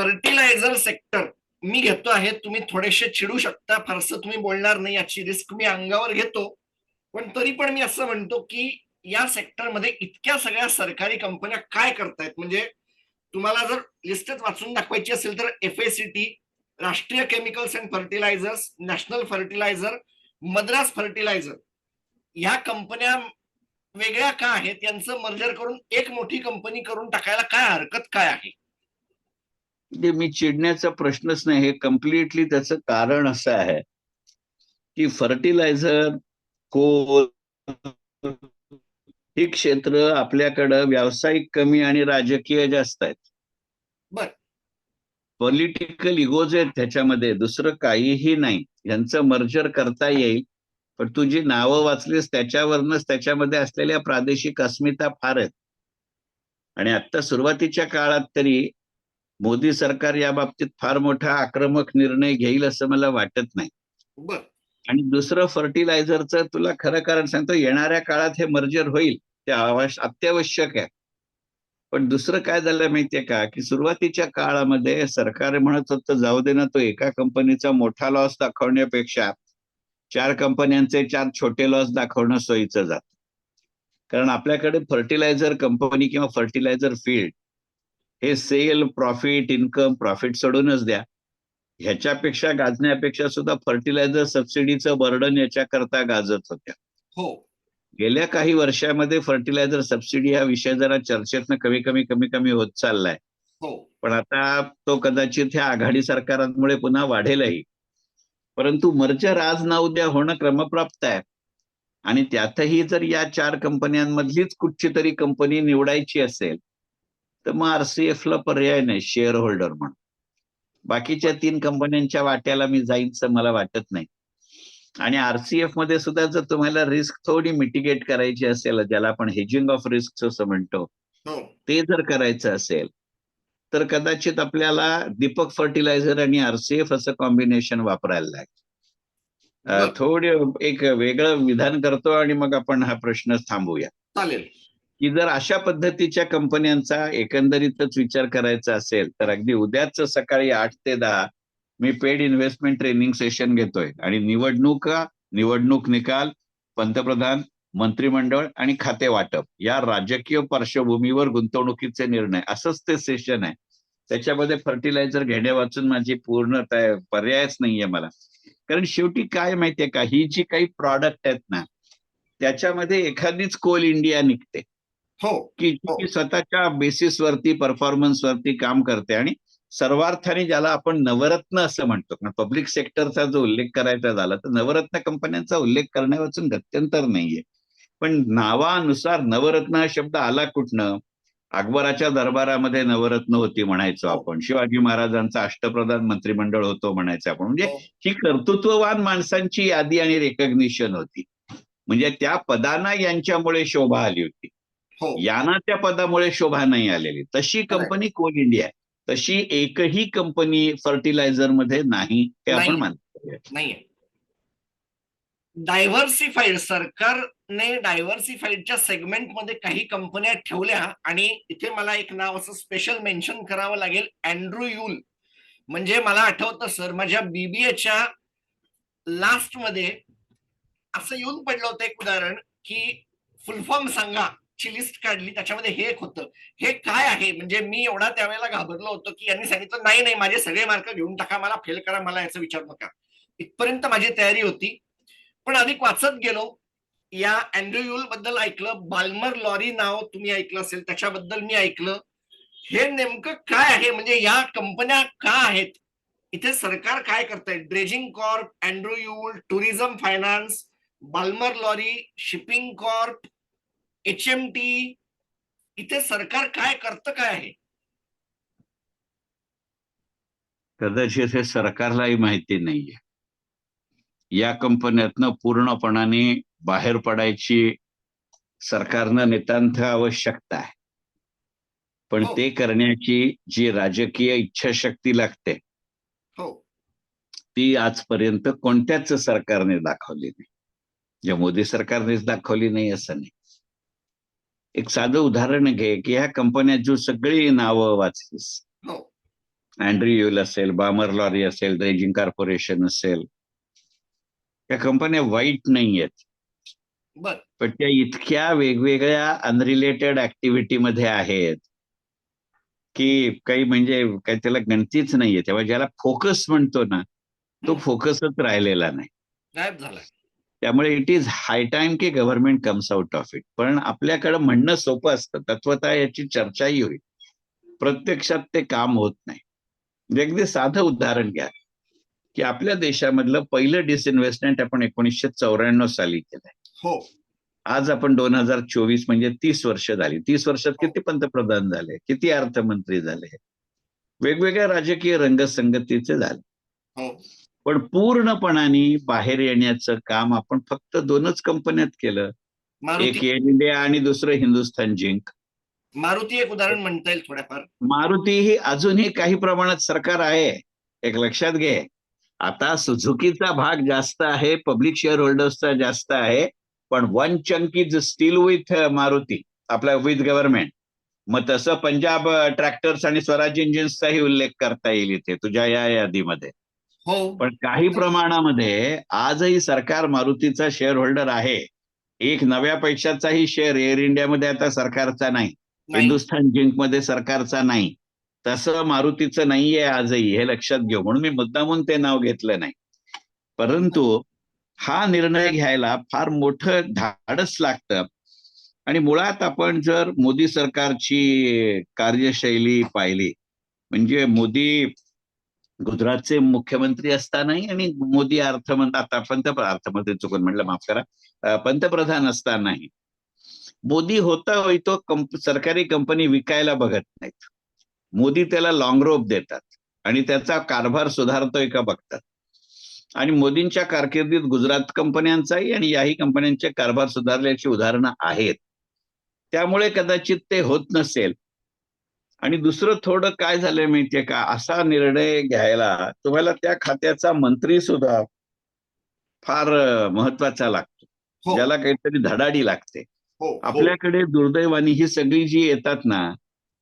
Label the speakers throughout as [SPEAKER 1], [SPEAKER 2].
[SPEAKER 1] Fertiliser sector मी घेतो आहे तुम्ही थोडेसे चिडू शकता फारसं तुम्ही बोलणार नाही याची रिस्क मी अंगावर घेतो. पण तरी पण मी असं म्हणतो की या सेक्टरमध्ये इतक्या सगळ्या सरकारी कंपन्या काय करतायत? म्हणजे तुम्हाला जर लिस्टच वाचून दाखवायची असेल तर F Rashtriya chemicals and fertilisers national fertiliser Madras fertiliser ह्या कंपन्या वेगळ्या का आहेत? यांचं मर्जर करून एक मोठी कंपनी करून टाकायला काय हरकत काय आहे?
[SPEAKER 2] म्हणजे मी चिडण्याचा प्रश्नच नाही. हे कम्प्लिटली त्याचं कारण असं आहे की फर्टिलायझर कोल ही क्षेत्र आपल्याकडं व्यावसायिक कमी आणि राजकीय जास्त आहेत.
[SPEAKER 1] बर.
[SPEAKER 2] पॉलिटिकल इगोज आहेत त्याच्यामध्ये. दुसरं काहीही नाही. यांचं मर्जर करता येईल पण तू जी नावं वाचलीस त्याच्यावरनच त्याच्यामध्ये असलेल्या प्रादेशिक अस्मिता फार आहेत. आणि आता सुरुवातीच्या काळात तरी मोदी सरकार या बाबतीत फार मोठा आक्रमक निर्णय घेईल असं मला वाटत नाही.
[SPEAKER 1] बर.
[SPEAKER 2] आणि दुसरं फर्टिलायझरचं तुला खरं कारण सांगतो येणाऱ्या काळात हे मर्जर होईल ते अत्यावश्यक आहे. पण दुसरं काय झालं माहितीये का? की सुरुवातीच्या काळामध्ये सरकार म्हणत होतं जाऊ दे ना तो एका कंपनीचा मोठा लॉस दाखवण्यापेक्षा चार कंपन्यांचे चार छोटे लॉस दाखवणं सोयीचं जात. कारण आपल्याकडे फर्टिलायझर कंपनी किंवा फर्टिलायझर फील्ड हे सेल प्रॉफिट इन्कम प्रॉफिट सोडूनच द्या. ह्याच्यापेक्षा गाजण्यापेक्षा सुद्धा फर्टिलायझर सबसिडीचं बर्डन याच्याकरता गाजत होत्या.
[SPEAKER 1] हो.
[SPEAKER 2] गेल्या काही वर्षामध्ये फर्टिलायझर सबसिडी हा विषय जरा चर्चेतनं कमी कमी कमी कमी होत चाललाय.
[SPEAKER 1] हो.
[SPEAKER 2] पण आता तो कदाचित ह्या आघाडी सरकारांमुळे पुन्हा वाढेलही. परंतु मर्जर आज ना उद्या होणं क्रमप्राप्त आहे. आणि त्यातही जर या चार कंपन्यांमधलीच कुठची तरी कंपनी निवडायची असेल तर मग आरसीएफ ला पर्याय नाही शेअर होल्डर म्हणून. बाकीच्या तीन कंपन्यांच्या वाट्याला मी जाईनचं मला वाटत नाही. आणि आरसीएफमध्ये सुद्धा जर तुम्हाला रिस्क थोडी मिटिगेट करायची असेल ज्याला आपण हेजिंग ऑफ रिस्क असं म्हणतो
[SPEAKER 1] हो.
[SPEAKER 2] ते जर करायचं असेल तर कदाचित आपल्याला दीपक फर्टिलायझर आणि आरसीएफ असं कॉम्बिनेशन वापरायला लागेल. थोडे एक वेगळं विधान करतो आणि मग आपण हा प्रश्न थांबूया.
[SPEAKER 1] चालेल.
[SPEAKER 2] की जर अशा पद्धतीच्या कंपन्यांचा एकंदरीतच विचार करायचा असेल तर अगदी उद्याच सकाळी आठ ते दहा मी पेड इन्व्हेस्टमेंट ट्रेनिंग सेशन घेतोय. आणि निवडणूक निवडणूक निकाल पंतप्रधान मंत्रिमंडळ आणि खाते वाटप या राजकीय पार्श्वभूमीवर गुंतवणुकीचे निर्णय. असंच ते सेशन आहे. त्याच्यामध्ये फर्टिलायझर घेण्या वाचून माझी पूर्ण पर्यायच नाहीये मला. कारण शेवटी काय माहितीये का? ही जी काही प्रॉडक्ट आहेत ना त्याच्यामध्ये एखादीच कोल इंडिया निघते.
[SPEAKER 1] हो
[SPEAKER 2] की
[SPEAKER 1] हो.
[SPEAKER 2] जी स्वतःच्या बेसिस वरती परफॉर्मन्स वरती काम करते आणि सर्वार्थाने ज्याला आपण नवरत्न असं म्हणतो. पब्लिक सेक्टरचा जो उल्लेख करायचा झाला तर नवरत्न कंपन्यांचा उल्लेख करण्यावाचून गत्यंतर नाहीये. पण नावानुसार नवरत्न हा शब्द आला कुठनं? अकबराच्या दरबारामध्ये नवरत्न होती म्हणायचो
[SPEAKER 1] हो.
[SPEAKER 2] आपण. शिवाजी महाराजांचा अष्टप्रधान मंत्रिमंडळ होतो म्हणायचं आपण. म्हणजे
[SPEAKER 1] हो.
[SPEAKER 2] ही कर्तृत्ववान माणसांची यादी आणि रेकग्निशन होती. म्हणजे त्या पदांना यांच्यामुळे शोभा आली होती. यांना त्या पदामुळे शोभा नाही आलेली. तशी कंपनी कोल इंडिया आहे. तशी एकही कंपनी फर्टिलायझरमध्ये नाही हे आपण
[SPEAKER 1] नाही.
[SPEAKER 2] मानतो
[SPEAKER 1] नाहीये. डायव्हर्सिफाईड सरकारने डायव्हर्सिफाईडच्या सेगमेंटमध्ये काही कंपन्या ठेवल्या आणि इथे मला एक नाव असं स्पेशल मेन्शन करावं लागेल. अँड्रू युल म्हणजे मला आठवतं सर माझ्या बीबीएच्या लास्टमध्ये असं येऊन पडलं होतं एक उदाहरण की फुलफॉर्म सांगा. ची लिस्ट काढली त्याच्यामध्ये हे एक होतं. हे काय आहे? म्हणजे मी एवढा त्यावेळेला घाबरलो होतो की यांनी सांगितलं नाही नाही माझे सगळे मार्क घेऊन टाका मला फेल करा मला याचा विचार नका. इथपर्यंत माझी तयारी होती. पण अधिक वाचत गेलो. या अँड्रू युलबद्दल ऐकलं. बाल्मर लॉरी नाव तुम्ही ऐकलं असेल त्याच्याबद्दल मी ऐकलं. हे नेमकं काय आहे? म्हणजे या कंपन्या का आहेत? इथे सरकार काय करतंय? Dredging corp Andrew Yule tourism finance Balmer Lawrie shipping corp H M T इथे सरकार काय करतं काय आहे?
[SPEAKER 2] कदाचित हे सरकारलाही माहिती नाहीये. या कंपन्यातनं पूर्णपणाने बाहेर पडायची सरकारनं नितांत आवश्यकता आहे. पण
[SPEAKER 1] हो.
[SPEAKER 2] ते करण्याची जी राजकीय इच्छाशक्ती लागते
[SPEAKER 1] हो.
[SPEAKER 2] ती आजपर्यंत कोणत्याच सरकारने दाखवली नाही. जे मोदी सरकारनेच दाखवली नाही असं नाही. एक साधं उदाहरण घे की ह्या कंपन्या जो सगळी नावं वाचलीस.
[SPEAKER 1] हो.
[SPEAKER 2] अँड्रियूल असेल बामर लॉरी असेल ड्रेजिंग कॉर्पोरेशन असेल. या कंपन्या वाईट नाही आहेत पण त्या इतक्या वेगवेगळ्या अनरिलेटेड ऍक्टिव्हिटीमध्ये आहेत की काही म्हणजे काही त्याला गणतीच नाहीये. तेव्हा ज्याला फोकस म्हणतो ना तो फोकसच राहिलेला नाही. त्यामुळे इट इज हाय टाइम की government comes out of it पण आपल्याकडे म्हणणं सोपं असतं. तत्वतः याची चर्चाही होईल. प्रत्यक्षात ते काम होत नाही. म्हणजे अगदी साधं उदाहरण घ्या. की आपल्या देशामधलं पहिलं डिसइन्व्हेस्टमेंट आपण एकोणीसशे चौऱ्याण्णव साली केलंय.
[SPEAKER 1] हो.
[SPEAKER 2] आज आपण दोन हजार चोवीस म्हणजे तीस वर्ष झाली. तीस वर्षात किती पंतप्रधान झाले? किती अर्थमंत्री झाले? वेगवेगळ्या राजकीय रंगसंगतीचे झाले.
[SPEAKER 1] हो.
[SPEAKER 2] पण पूर्णपणाने बाहेर येण्याचं काम आपण फक्त दोनच कंपन्यात केलं. एक एअर इंडिया आणि दुसरं हिंदुस्थान जिंक.
[SPEAKER 1] मारुती एक उदाहरण म्हणता येईल थोड्याफार.
[SPEAKER 2] मारुती ही अजूनही काही प्रमाणात सरकार आहे. एक लक्षात घे. आता सुझुकीचा भाग जास्त आहे पब्लिक शेअर होल्डर्सचा जास्त आहे पण one chunk is still with Maruti आपल्या विथ गव्हर्नमेंट. मग तसं पंजाब ट्रॅक्टर्स आणि स्वराज इंजिन्सचाही उल्लेख करता येईल इथे तुझ्या या यादीमध्ये.
[SPEAKER 1] हो.
[SPEAKER 2] पण काही प्रमाणामध्ये आजही सरकार मारुतीचा शेअर होल्डर आहे. एक नव्या पैशाचाही शेअर एअर इंडियामध्ये आता सरकारचा नाही. हिंदुस्थान जिंकमध्ये सरकारचा नाही. तसं मारुतीचं नाहीये आजही हे लक्षात घेऊ. म्हणून मी मुद्दामून ते नाव घेतलं नाही. परंतु हा निर्णय घ्यायला फार मोठं धाडस लागतं. आणि मुळात आपण जर मोदी सरकारची कार्यशैली पाहिली म्हणजे मोदी गुजरातचे मुख्यमंत्री असतानाही आणि मोदी अर्थमंत्री आता पंतप्रधान अर्थमंत्री चुकून म्हटलं माफ करा पंतप्रधान असतानाही. मोदी होता होई तो कंप सरकारी कंपनी विकायला बघत नाहीत. मोदी त्याला लॉंग रोप देतात आणि त्याचा कारभार सुधारतोय का बघतात. आणि मोदींच्या कारकिर्दीत गुजरात कंपन्यांचाही आणि याही कंपन्यांचे कारभार सुधारल्याची उदाहरणं आहेत. त्यामुळे कदाचित ते होत नसेल. आणि दुसरं थोडं काय झालंय माहितीये का? असा निर्णय घ्यायला तुम्हाला त्या खात्याचा मंत्री सुद्धा फार महत्त्वाचा लागतो.
[SPEAKER 1] हो.
[SPEAKER 2] ज्याला काहीतरी धडाडी लागते.
[SPEAKER 1] हो हो.
[SPEAKER 2] आपल्याकडे दुर्दैवानी ही सगळी जी येतात ना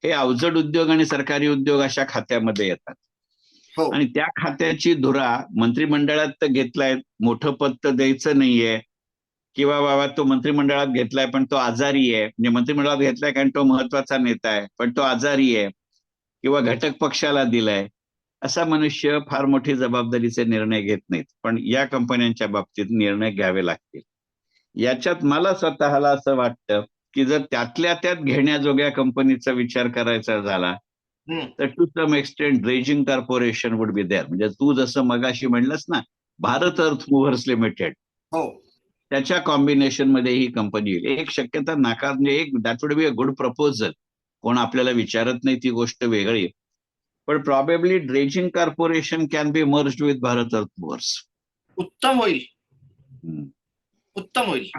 [SPEAKER 2] हे अवजड उद्योग आणि सरकारी उद्योग अशा खात्यामध्ये येतात. आणि त्या खात्याची धुरा मंत्रिमंडळात तर घेतलाय. मोठं पद तर द्यायचं नाहीये. किंवा बाबा तो मंत्रिमंडळात घेतलाय पण तो आजारी आहे. म्हणजे मंत्रिमंडळात घेतलाय कारण तो महत्त्वाचा नेता आहे पण तो आजारी आहे. किंवा घटक पक्षाला दिलाय. असा मनुष्य फार मोठी जबाबदारीचे निर्णय घेत नाहीत. पण या कंपन्यांच्या बाबतीत निर्णय घ्यावे लागतील. याच्यात मला स्वतःला असं वाटतं की जर त्यातल्या त्यात घेण्याजोग्या कंपनीचा विचार करायचा झाला. तर to some extent dredging corporation would be there म्हणजे तू जसं मगाशी म्हणलंस ना भारत अर्थ मुव्हर्स लिमिटेड
[SPEAKER 1] हो.
[SPEAKER 2] त्याच्या कॉम्बिनेशनमध्ये ही कंपनी येईल. एक शक्यता नाकार म्हणजे एक that would be a good proposal कोण आपल्याला विचारत नाही ती गोष्ट वेगळी. पण probably dredging corporation can be merge with Bharat earth movers
[SPEAKER 1] उत्तम होईल. उत्तम होईल.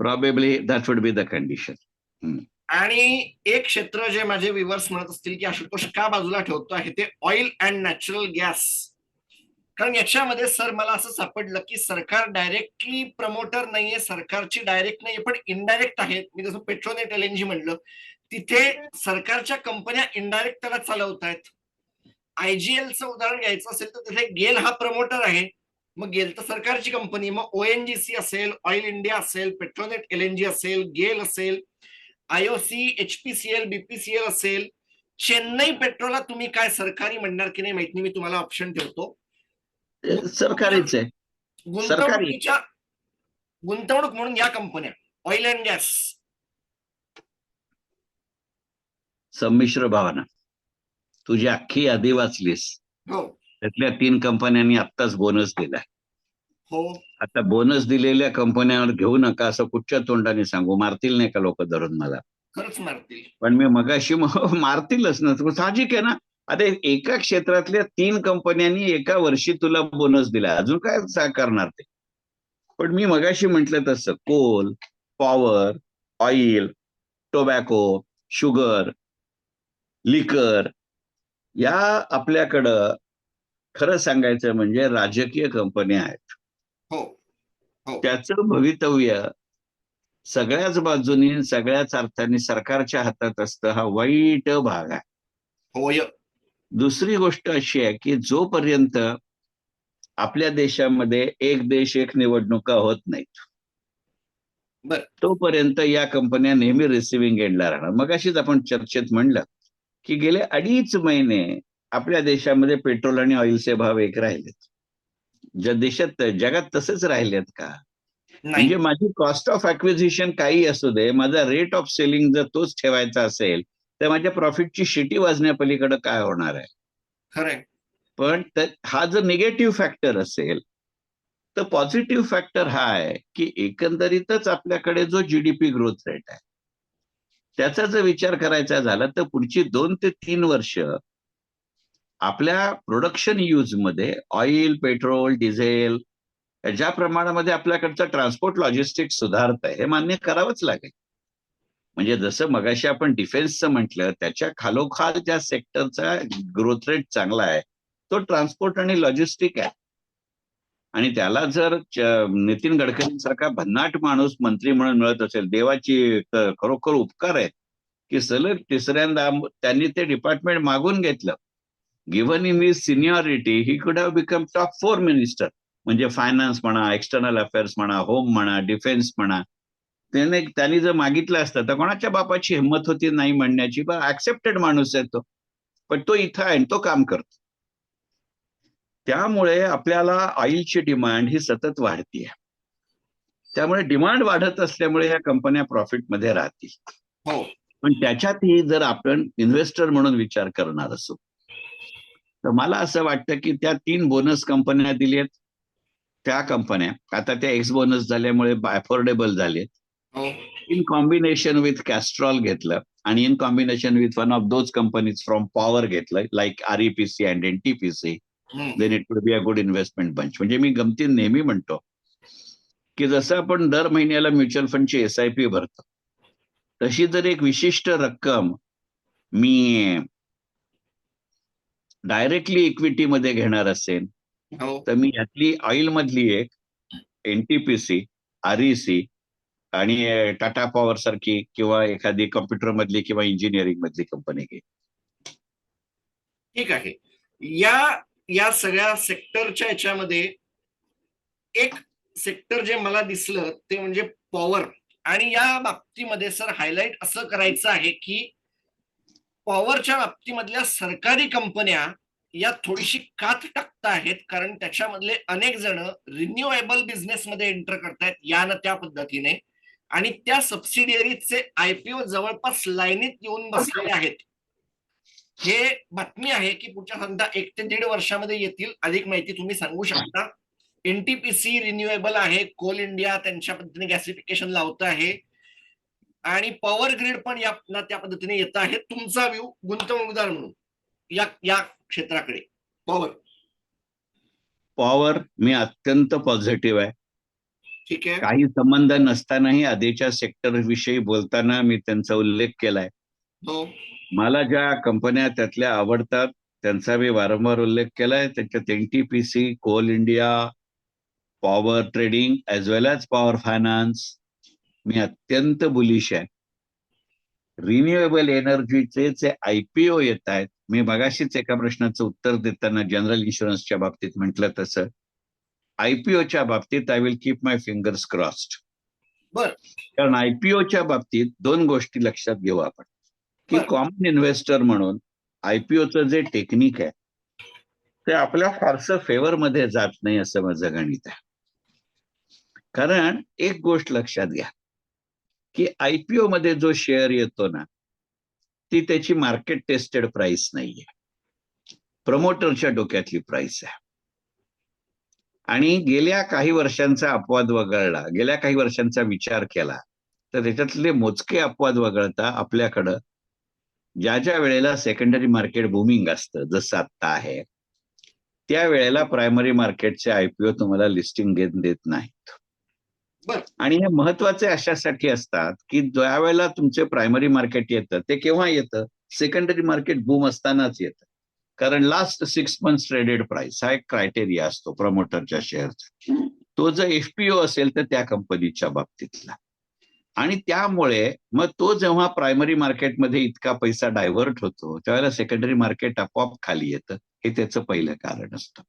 [SPEAKER 2] Probably that would be the condition
[SPEAKER 1] आणि एक क्षेत्र जे माझे विवर्स म्हणत असतील की आशुतोष का बाजूला ठेवतो आहे ते ऑइल अँड नॅचरल गॅस कारण याच्यामध्ये सर मला असं सापडलं की सरकार डायरेक्टली प्रमोटर नाहीये सरकारची डायरेक्ट नाहीये पण इनडायरेक्ट आहेत. मी जसं पेट्रोनेट एल एन जी म्हणलं तिथे सरकारच्या कंपन्या इनडायरेक्ट त्याला चालवत आहेत आयजीएलचं उदाहरण घ्यायचं असेल तर तिथे गेल हा प्रमोटर आहे. मग गेल तर सरकारची कंपनी मग ओएनजीसी असेल ऑइल इंडिया असेल पेट्रोनेट एल एन जी असेल गेल असेल आयओसी एचपीसीएल बीपीसीएल असेल. चेन्नई पेट्रोलला तुम्ही काय सरकारी म्हणणार की नाही माहीत नाही. मी तुम्हाला ऑप्शन ठेवतो.
[SPEAKER 2] सरकारीच. आहे
[SPEAKER 1] गुंतवणुकीच्या गुंतवणूक म्हणून या कंपन्या ऑइल अँड गॅस
[SPEAKER 2] संमिश्र भावना. तुझी अख्खी यादी वाचलीस
[SPEAKER 1] हो.
[SPEAKER 2] त्यातल्या तीन कंपन्यांनी आत्ताच बोनस दिलाय.
[SPEAKER 1] हो.
[SPEAKER 2] आता बोनस दिलेल्या कंपन्यांवर घेऊ नका असं कुठच्या तोंडाने सांगू? मारतील नाही का लोक धरून मला?
[SPEAKER 1] खरंच मारतील.
[SPEAKER 2] पण मी मगाशी म- मारतीलच ना. साहजिक आहे ना? अरे एका क्षेत्रातल्या तीन कंपन्यांनी एका वर्षी तुला बोनस दिला. अजून काय सा- करणार ते? पण मी मगाशी म्हटलं तसं coal power oil tobacco sugar liquor या आपल्याकडं खरं सांगायचं म्हणजे राजकीय कंपन्या आहेत.
[SPEAKER 1] हो हो.
[SPEAKER 2] त्याचं भवितव्य सगळ्याच बाजूनी सगळ्याच अर्थाने सरकारच्या हातात असतं हा वाईट भाग आहे.
[SPEAKER 1] होय.
[SPEAKER 2] दुसरी गोष्ट अशी आहे की जोपर्यंत आपल्या देशामध्ये एक देश एक निवडणुका होत नाहीत
[SPEAKER 1] बर.
[SPEAKER 2] तोपर्यंत या कंपन्या नेहमी रिसिव्हिंग एंडला राहणार. मग अशीच आपण चर्चेत म्हणलं की गेले अडीच महिने आपल्या देशामध्ये पेट्रोल आणि ऑइलचे भाव एक राहिलेत. ज्या देशात जगात तसेच राहिलेत का? म्हणजे माझी कॉस्ट ऑफ अक्विजिशन काही असू दे माझा रेट ऑफ सेलिंग जर तोच ठेवायचा असेल तर माझ्या प्रॉफिटची शिटी वाजण्यापलीकडे काय होणार आहे?
[SPEAKER 1] खरंय.
[SPEAKER 2] पण त- हा जर निगेटिव्ह फॅक्टर असेल तर पॉझिटिव्ह फॅक्टर हा आहे की एकंदरीतच आपल्याकडे जो जीडीपी ग्रोथ रेट आहे त्याचा जर विचार करायचा झाला तर पुढची दोन ते तीन वर्ष आपल्या प्रोडक्शन यूजमध्ये ऑइल पेट्रोल डिझेल ज्या प्रमाणामध्ये आपल्याकडचं ट्रान्सपोर्ट लॉजिस्टिक्स सुधारत आहे हे मान्य करावंच लागेल. म्हणजे जसं मगाशी आपण डिफेन्सचं म्हटलं त्याच्या खालोखाल ज्या सेक्टरचा ग्रोथ रेट चांगला आहे तो ट्रान्सपोर्ट आणि लॉजिस्टिक आहे. आणि त्याला जर नितीन गडकरींसारखा भन्नाट माणूस मंत्री म्हणून मिळत असेल देवाची खरोखर उपकार आहेत की सलग तिसऱ्यांदा त्यांनी ते डिपार्टमेंट मागून घेतलं. Given in his seniority he could have become top four minister म्हणजे फायनान्स म्हणा एक्सटर्नल अफेअर्स म्हणा होम म्हणा डिफेन्स म्हणा. त्याने त्यांनी जर मागितलं असतं तर कोणाच्या बापाची हिंमत होती नाही म्हणण्याची? बा ऍक्सेप्टेड माणूस आहे तो. पण तो इथं आहे तो काम करतो. त्यामुळे आपल्याला ऑइलची डिमांड ही सतत वाढतीये. त्यामुळे डिमांड वाढत असल्यामुळे या कंपन्या प्रॉफिटमध्ये राहतील.
[SPEAKER 1] हो.
[SPEAKER 2] पण त्याच्यातही जर आपण इन्व्हेस्टर म्हणून विचार करणार असू तर मला असं वाटतं की त्या तीन बोनस कंपन्या दिलेत. त्या कंपन्या आता त्या एक्स बोनस झाल्यामुळे अफोर्डेबल झालेत. इन कॉम्बिनेशन विथ कॅस्ट्रॉल घेतलं आणि in combination with one of those companies from power घेतलं like REPC and NTPC
[SPEAKER 1] hmm.
[SPEAKER 2] Then it would be a good investment bunch म्हणजे मी गमती नेहमी म्हणतो की जसं आपण दर महिन्याला म्युच्युअल फंडची एस आय पी भरतो तशी जर एक विशिष्ट रक्कम मी डायरेक्टली इक्विटीमध्ये घेणार असेल
[SPEAKER 1] हो
[SPEAKER 2] तर मी यातली ऑइल मधली एक एनटीपीसी आरईसी आणि टाटा पॉवर सारखी किंवा एखादी कम्प्युटर मधली किंवा इंजिनिअरिंग मधली कंपनी घे.
[SPEAKER 1] ठीक आहे. या या सगळ्या सेक्टरच्या याच्यामध्ये एक सेक्टर जे मला दिसलं ते म्हणजे पॉवर आणि या बाबतीमध्ये सर हायलाइट असं करायचं आहे की पॉवरच्या बाबतीमधल्या सरकारी कंपन्या या थोडीशी कात टाकता आहेत. कारण त्याच्यामधले अनेक जण रिन्युएबल बिझनेस मध्ये एंटर करतायत या ना त्या पद्धतीने. आणि त्या सबसिडियरीचे आयपीओ जवळपास लाईनीत येऊन बसलेले आहेत. हे बातमी आहे की पुढच्या साधारणतः एक ते दीड वर्षामध्ये येतील अधिक माहिती तुम्ही सांगू शकता. एनटीपीसी रिन्युएबल आहे कोल इंडिया त्यांच्या पद्धतीने गॅसिफिकेशन लावत आहे. आणि पॉवर ग्रीड पण या त्या पद्धतीने येत आहे. तुमचा व्ह्यू गुंतवणूकदार म्हणून या या क्षेत्राकडे. पॉवर
[SPEAKER 2] पॉवर मी अत्यंत पॉझिटिव्ह आहे.
[SPEAKER 1] ठीक आहे.
[SPEAKER 2] काही संबंध नसतानाही आधीच्या सेक्टर विषयी बोलताना मी त्यांचा उल्लेख केलाय.
[SPEAKER 1] हो.
[SPEAKER 2] मला ज्या कंपन्या त्यातल्या आवडतात त्यांचा मी वारंवार उल्लेख केलाय. त्याच्यात NTPC Coal India power trading as well as power finance मी अत्यंत बुलिश आहे. रिन्युएबल एनर्जीचे जे आयपीओ येत आहेत मी मगाशीच एका प्रश्नाचं उत्तर देताना जनरल इन्शुरन्सच्या बाबतीत म्हटलं तसं. आयपीओच्या बाबतीत I will keep my fingers crossed
[SPEAKER 1] बर.
[SPEAKER 2] कारण आयपीओच्या बाबतीत दोन गोष्टी लक्षात घेऊ आपण. की. कॉमन इन्व्हेस्टर म्हणून आयपीओचं जे टेक्निक आहे ते आपल्या फारसं फेवर मध्ये जात नाही असं माझं गणित आहे. कारण एक गोष्ट लक्षात घ्या की आयपीओ मध्ये जो शेअर येतो ना ती त्याची मार्केट टेस्टेड प्राइस नाहीये. प्रमोटरच्या डोक्यातली प्राइस आहे. आणि गेल्या काही वर्षांचा अपवाद वगळला गेल्या काही वर्षांचा विचार केला तर त्याच्यातले मोजके अपवाद वगळता आपल्याकडं ज्या ज्या वेळेला सेकंडरी मार्केट बुमिंग असतं जसं आत्ता आहे त्या वेळेला प्रायमरी मार्केटचे आयपीओ तुम्हाला लिस्टिंग घेत देत नाहीत. आणि हे महत्त्वाचे अशासाठी असतात की ज्या वेळेला तुमचे प्रायमरी मार्केट येतं ते केव्हा येतं? सेकंडरी मार्केट बूम असतानाच येतं. कारण last six month traded price हा एक क्रायटेरिया असतो प्रमोटरच्या शेअरचा तो जर एफपीओ असेल तर त्या कंपनीच्या बाबतीतला. आणि त्यामुळे मग तो जेव्हा प्रायमरी मार्केटमध्ये इतका पैसा डायव्हर्ट होतो त्यावेळेला सेकंडरी मार्केट आपोआप खाली येतं. हे त्याचं पहिलं कारण असतं.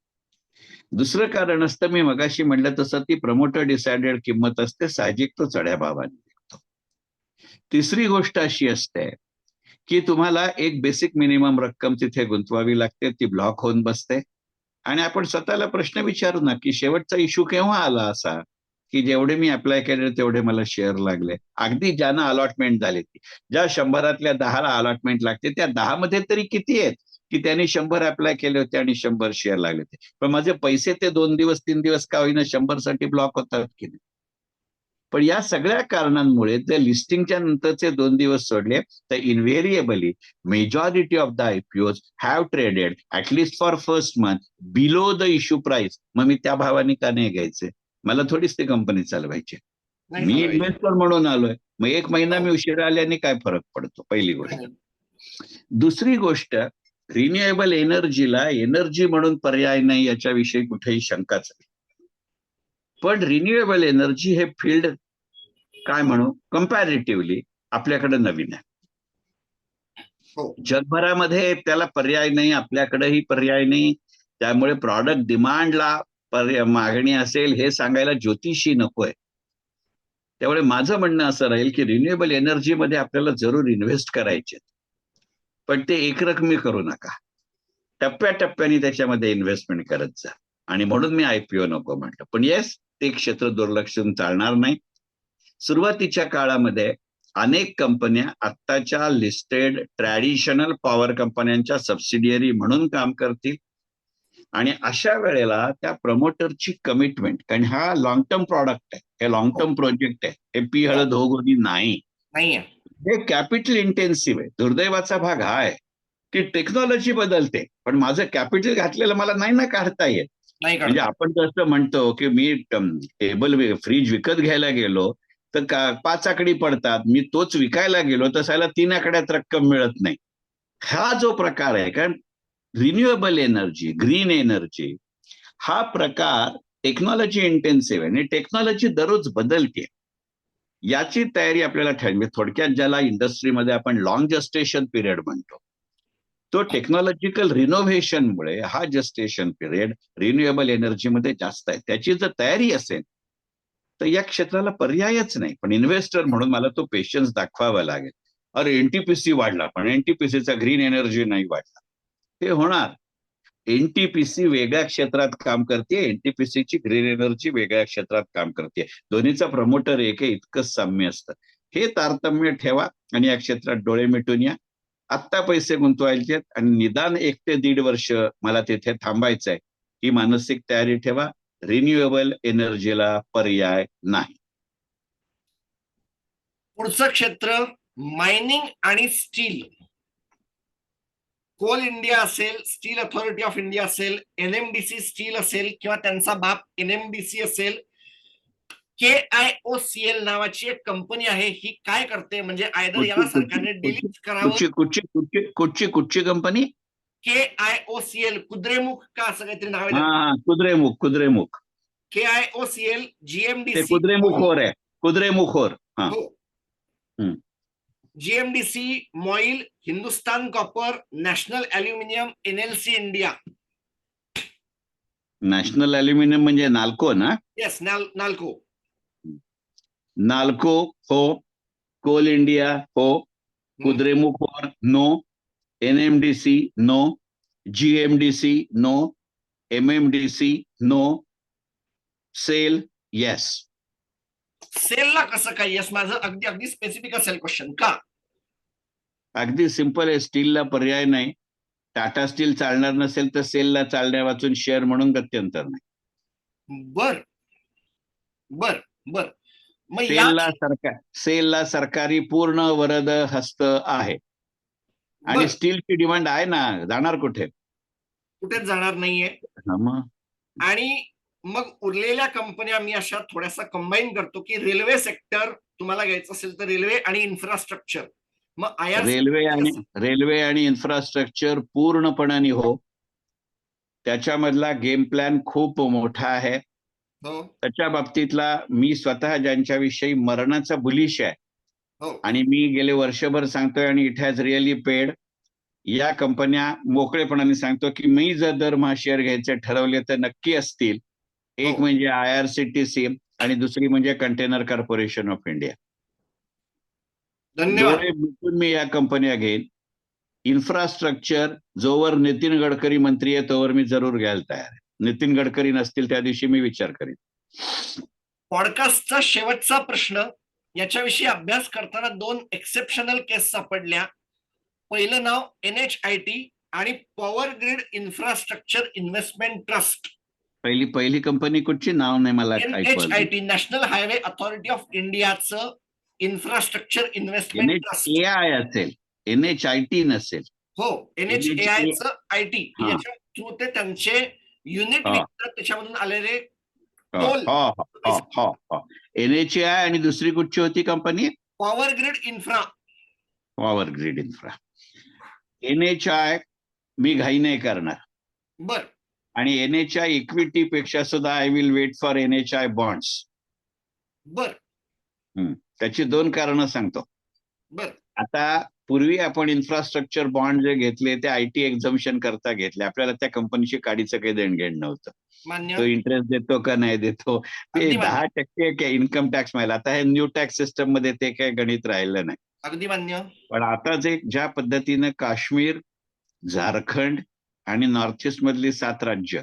[SPEAKER 2] दुसरं कारण असतं मी मगाशी म्हणलं तसं ती प्रमोटर डिसाइडेड किंमत असते साहजिक तो चढ्या भावाने विकतो तिसरी गोष्ट अशी असते की तुम्हाला एक बेसिक मिनिमम रक्कम तिथे गुंतवावी लागते ती ब्लॉक होऊन बसते. आणि आपण स्वतःला प्रश्न विचारू ना की शेवटचा इश्यू केव्हा आला असा? की जेवढे मी अप्लाय केले तेवढे मला शेअर लागले. अगदी ज्यांना अलॉटमेंट झाली ती. ज्या शंभरातल्या दहाला अलॉटमेंट लागते त्या दहा मध्ये तरी किती आहेत? की त्यांनी शंभर अप्लाय केले होते आणि शंभर शेअर लागले होते. पण माझे पैसे ते दोन दिवस तीन दिवस का होईना शंभरसाठी ब्लॉक होतात की नाही? पण या सगळ्या कारणांमुळे जर लिस्टिंगच्या नंतरचे दोन दिवस सोडले तर invariably majority of the IPOs have traded at least for first month below the issue price मग मी त्या भावाने का नाही घ्यायचे? मला थोडीच ती कंपनी चालवायची. मी. इन्व्हेस्टर म्हणून आलोय. मग एक महिना मी उशिरा आल्याने काय फरक पडतो? पहिली गोष्ट. दुसरी गोष्ट रिन्युएबल एनर्जीला एनर्जी म्हणून पर्याय नाही याच्याविषयी कुठेही शंकाच नाही. पण रिन्युएबल एनर्जी हे फील्ड काय म्हणू? कम्पॅरेटिव्हली आपल्याकडे नवीन आहे.
[SPEAKER 1] हो.
[SPEAKER 2] जगभरामध्ये त्याला पर्याय नाही आपल्याकडेही पर्याय नाही. त्यामुळे प्रॉडक्ट डिमांडला पर्याय मागणी असेल हे सांगायला ज्योतिषी नकोय. त्यामुळे माझं म्हणणं असं राहील की रिन्युएबल एनर्जीमध्ये आपल्याला जरूर इन्व्हेस्ट करायचे पण ते एकरकमी करू नका. टप्प्याटप्प्याने त्याच्यामध्ये इन्व्हेस्टमेंट करत जा. आणि म्हणून मी आयपीओ नको म्हटलं. पण येस ते क्षेत्र दुर्लक्षून चालणार नाही. सुरुवातीच्या काळामध्ये अनेक कंपन्या आत्ताच्या लिस्टेड ट्रॅडिशनल पॉवर कंपन्यांच्या सबसिडियरी म्हणून काम करतील. आणि अशा वेळेला त्या प्रमोटरची कमिटमेंट कारण हा लॉंग टर्म प्रॉडक्ट आहे हे लॉंग टर्म प्रोजेक्ट आहे हे पी हळद हो गोदी नाही. हे कॅपिटल इंटेन्सिव्ह आहे दुर्दैवाचा भाग हा आहे की टेक्नॉलॉजी बदलते पण माझं कॅपिटल घातलेलं मला नाही ना काढता येत.
[SPEAKER 1] नाही
[SPEAKER 2] म्हणजे आपण जसं म्हणतो की मी टेबल फ्रीज विकत घ्यायला गेलो तर का पाच आकडी पडतात. मी तोच विकायला गेलो तर त्याला तीन आकड्यात रक्कम मिळत नाही. हा जो प्रकार आहे कारण रिन्युएबल एनर्जी ग्रीन एनर्जी हा प्रकार टेक्नॉलॉजी इंटेन्सिव्ह आहे. आणि टेक्नॉलॉजी दररोज बदलते. याची तयारी आपल्याला ठरवी म्हणजे थोडक्यात ज्याला इंडस्ट्रीमध्ये आपण लॉंग जस्टेशन पिरियड म्हणतो. तो टेक्नॉलॉजिकल रिनोव्हेशनमुळे हा जस्टेशन पिरियड रिन्युएबल एनर्जीमध्ये जास्त आहे. त्याची जर तयारी असेल तर या क्षेत्राला पर्यायच नाही. पण इन्व्हेस्टर म्हणून मला तो पेशन्स दाखवावा लागेल. अरे एनटीपीसी वाढला पण एनटीपीसीचा ग्रीन एनर्जी नाही वाढला. ते होणार. एनटीपीसी वेगळ्या क्षेत्रात काम करते एनटीपीसीची ग्रीन एनर्जी वेगळ्या क्षेत्रात काम करते दोन्हीचा प्रमोटर एक आहे इतकंच साम्य असतं. हे तारतम्य ठेवा आणि या क्षेत्रात डोळे मिटून या. आत्ता पैसे गुंतवायचे आणि निदान एक ते दीड वर्ष मला तिथे थांबायचं आहे ही मानसिक तयारी ठेवा. रिन्युएबल एनर्जीला पर्याय नाही.
[SPEAKER 1] पुढचं क्षेत्र मायनिंग आणि स्टील कोल इंडिया असेल स्टील अथॉरिटी ऑफ इंडिया असेल एनएमडीसी स्टील असेल किंवा त्यांचा बाप एनएमडीसी असेल K I O C L नावाची एक कंपनी आहे ही काय करते? म्हणजे आयदर याला सरकारने डिलीट करावं.
[SPEAKER 2] कुठची कुठची कुठची कुठची company
[SPEAKER 1] K I O C L Kudremukh का असं काहीतरी नाव आहे
[SPEAKER 2] हा Kudremukh Kudremukh
[SPEAKER 1] K I O C L
[SPEAKER 2] ते
[SPEAKER 1] जीएमडीसी
[SPEAKER 2] कुद्रेमुखोर आहे कुद्रेमुखोर हा हम्म.
[SPEAKER 1] GMDC MOIL Hindustan copper national aluminium NLC India
[SPEAKER 2] national aluminium म्हणजे नाल्को ना?
[SPEAKER 1] येस नाल्को
[SPEAKER 2] नाल्को हो कोल इंडिया हो Kudremukh ore no NMDC no GMDC no MMDC no SAIL yes
[SPEAKER 1] सेलला कसं काय? येस माझं अगदी अगदी स्पेसिफिक असेल क्वेश्चन का?
[SPEAKER 2] अगदी सिंपल आहे. स्टीलला पर्याय नाही. टाटा स्टील चालणार नसेल तर सेलला चालण्या वाचून शेअर म्हणून गत्यंतर नाही.
[SPEAKER 1] बर. बर बर.
[SPEAKER 2] सेलला सरकार सेलला सरकारी पूर्ण वरद हस्त आहे. आणि स्टीलची डिमांड आहे ना जाणार कुठे?
[SPEAKER 1] कुठेच जाणार नाहीये. आणि मग उरलेल्या कंपन्या मी अशा थोड्यासा कंबाईन करतो की रेल्वे सेक्टर तुम्हाला घ्यायचं असेल तर रेल्वे आणि इन्फ्रास्ट्रक्चर मग आय
[SPEAKER 2] रेल्वे आणि रेल्वे आणि इन्फ्रास्ट्रक्चर पूर्णपणाने हो. त्याच्यामधला गेम प्लॅन खूप मोठा आहे.
[SPEAKER 1] हो.
[SPEAKER 2] त्याच्या बाबतीतला मी स्वतः ज्यांच्याविषयी मरणाचा बुलिश आहे आणि मी गेले वर्षभर सांगतोय आणि इट हॅज रिअली पेड या कंपन्या मोकळेपणाने सांगतो की मी जर दरमहा शेअर घ्यायचे ठरवले तर नक्की असतील. एक
[SPEAKER 1] हो.
[SPEAKER 2] म्हणजे I R C T C आणि दुसरी म्हणजे कंटेनर कॉर्पोरेशन ऑफ इंडिया
[SPEAKER 1] धन्यवाद.
[SPEAKER 2] मी या कंपन्या घेईन. इन्फ्रास्ट्रक्चर जोवर नितीन गडकरी मंत्री आहे तोवर मी जरूर घ्यायला तयार आहे. नितीन गडकरी नसतील त्या दिवशी मी विचार करीन.
[SPEAKER 1] पॉडकास्टचा शेवटचा प्रश्न याच्याविषयी अभ्यास करताना दोन एक्सेप्शनल केस सापडल्या. पहिलं नाव एन एच आय टी आणि power grid infrastructure investment trust
[SPEAKER 2] पहिली पहिली कंपनी कुठची? नाव नाही मला
[SPEAKER 1] N H. I T national highway authority of इंडियाचं infrastructure investment trust
[SPEAKER 2] A I असेल. एन एच आय टी नसेल.
[SPEAKER 1] हो एन एच ए आय च आय टी. याच्या थ्रू ते त्यांचे युनिट. विकतात त्याच्यामधून आलेले
[SPEAKER 2] हो.
[SPEAKER 1] Toll.
[SPEAKER 2] N H A I आणि दुसरी कुठची होती company
[SPEAKER 1] power grid infra
[SPEAKER 2] power grid infra N H I मी घाई नाही करणार.
[SPEAKER 1] बर.
[SPEAKER 2] आणि एन एच आय इक्विटी पेक्षा सुद्धा I will wait for N H I bonds
[SPEAKER 1] बर.
[SPEAKER 2] त्याची दोन कारण सांगतो.
[SPEAKER 1] बर.
[SPEAKER 2] आता पूर्वी आपण इन्फ्रास्ट्रक्चर बॉन्ड जे घेतले ते आय टी एक्झम्शन करता घेतले. आपल्याला त्या कंपनीची काडीचं काही देणघेण नव्हतं. तो इंटरेस्ट देतो का नाही देतो? ते. दहा टक्के इन्कम टॅक्स मिळाला. आता हे न्यू टॅक्स सिस्टममध्ये ते काही गणित राहिलं नाही.
[SPEAKER 1] अगदी मान्य.
[SPEAKER 2] पण आता जे ज्या पद्धतीनं काश्मीर झारखंड आणि नॉर्थ ईस्ट मधली सात राज्य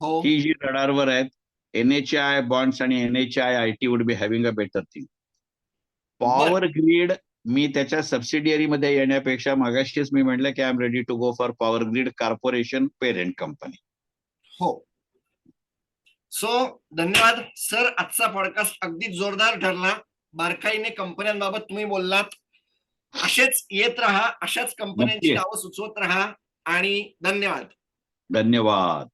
[SPEAKER 1] हो.
[SPEAKER 2] ही जी रडारवर आहेत एन एच आय बॉन्ड्स आणि N H I I T would be having a better thing power grid मी त्याच्या सबसिडियरी मध्ये येण्यापेक्षा मागाशीच मी म्हटलं की I am ready to go for power grid corporation parent company
[SPEAKER 1] हो. सो धन्यवाद. सर आजचा पॉडकास्ट अगदी जोरदार ठरला. बारकाईने कंपन्यांबाबत तुम्ही बोललात. असेच येत राहा अशाच कंपन्यांची. नावं सुचवत राहा. आणि धन्यवाद.
[SPEAKER 2] धन्यवाद.